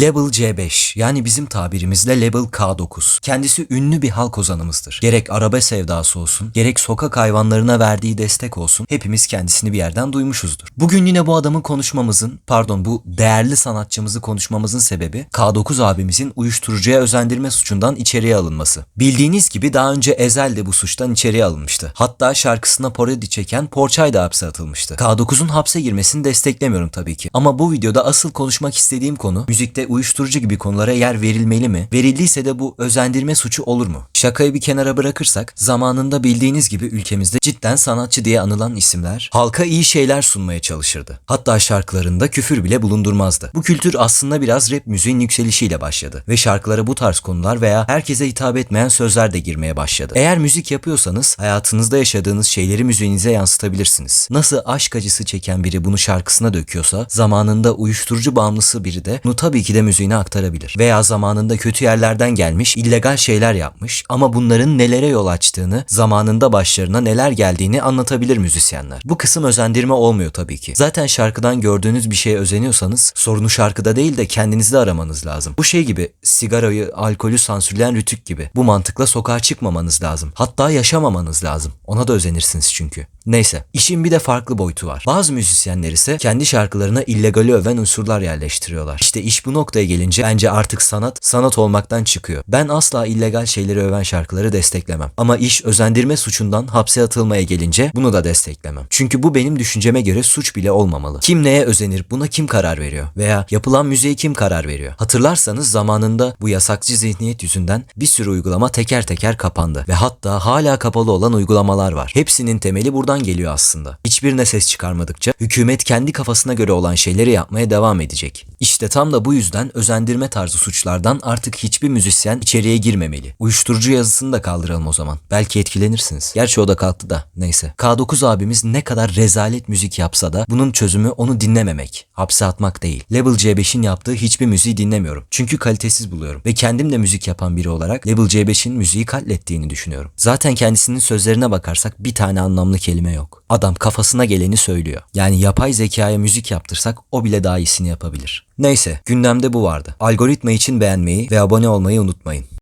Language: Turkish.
Level C5 yani bizim tabirimizle Level K9. Kendisi ünlü bir halk ozanımızdır. Gerek araba sevdası olsun, gerek sokak hayvanlarına verdiği destek olsun hepimiz kendisini bir yerden duymuşuzdur. Bugün yine bu adamın konuşmamızın, pardon bu değerli sanatçımızı konuşmamızın sebebi K9 abimizin uyuşturucuya özendirme suçundan içeriye alınması. Bildiğiniz gibi daha önce Ezel de bu suçtan içeriye alınmıştı. Hatta şarkısına parodi çeken Porçay da hapse atılmıştı. K9'un hapse girmesini desteklemiyorum tabii ki. Ama bu videoda asıl konuşmak istediğim konu müzikte uyuşturucu gibi konulara yer verilmeli mi? Verildiyse de bu özendirme suçu olur mu? Şakayı bir kenara bırakırsak zamanında bildiğiniz gibi ülkemizde cidden sanatçı diye anılan isimler halka iyi şeyler sunmaya çalışırdı. Hatta şarkılarında küfür bile bulundurmazdı. Bu kültür aslında biraz rap müziğin yükselişiyle başladı ve şarkılara bu tarz konular veya herkese hitap etmeyen sözler de girmeye başladı. Eğer müzik yapıyorsanız hayatınızda yaşadığınız şeyleri müziğinize yansıtabilirsiniz. Nasıl aşk acısı çeken biri bunu şarkısına döküyorsa zamanında uyuşturucu bağımlısı biri de bunu tabii ki de müziğine aktarabilir. Veya zamanında kötü yerlerden gelmiş, illegal şeyler yapmış ama bunların nelere yol açtığını, zamanında başlarına neler geldiğini anlatabilir müzisyenler. Bu kısım özendirme olmuyor tabii ki. Zaten şarkıdan gördüğünüz bir şeye özeniyorsanız sorunu şarkıda değil de kendinizde aramanız lazım. Bu şey gibi sigarayı, alkolü sansürleyen rütük gibi. Bu mantıkla sokağa çıkmamanız lazım. Hatta yaşamamanız lazım. Ona da özenirsiniz çünkü. Neyse, işin bir de farklı boyutu var. Bazı müzisyenler ise kendi şarkılarına illegali öven unsurlar yerleştiriyorlar. İşte iş bu noktaya gelince bence artık sanat, sanat olmaktan çıkıyor. Ben asla illegal şeyleri öven şarkıları desteklemem. Ama iş özendirme suçundan hapse atılmaya gelince bunu da desteklemem. Çünkü bu benim düşünceme göre suç bile olmamalı. Kim neye özenir, buna kim karar veriyor? Veya yapılan müziğe kim karar veriyor? Hatırlarsanız zamanında bu yasakçı zihniyet yüzünden bir sürü uygulama teker teker kapandı. Ve hatta hala kapalı olan uygulamalar var. Hepsinin temeli buradan geliyor aslında. Hiçbirine ses çıkarmadıkça hükümet kendi kafasına göre olan şeyleri yapmaya devam edecek. İşte tam da bu yüzden özendirme tarzı suçlardan artık hiçbir müzisyen içeriye girmemeli. Uyuşturucu yazısını da kaldıralım o zaman. Belki etkilenirsiniz. Gerçi o da kalktı da neyse. K9 abimiz ne kadar rezalet müzik yapsa da bunun çözümü onu dinlememek. Hapse atmak değil. Level C5'in yaptığı hiçbir müziği dinlemiyorum. Çünkü kalitesiz buluyorum. Ve kendim de müzik yapan biri olarak Level C5'in müziği katlettiğini düşünüyorum. Zaten kendisinin sözlerine bakarsak bir tane anlamlı kelime yok. Adam kafasına geleni söylüyor. Yani yapay zekaya müzik yaptırsak o bile daha iyisini yapabilir. Neyse gündemde bu vardı. Algoritma için beğenmeyi ve abone olmayı unutmayın.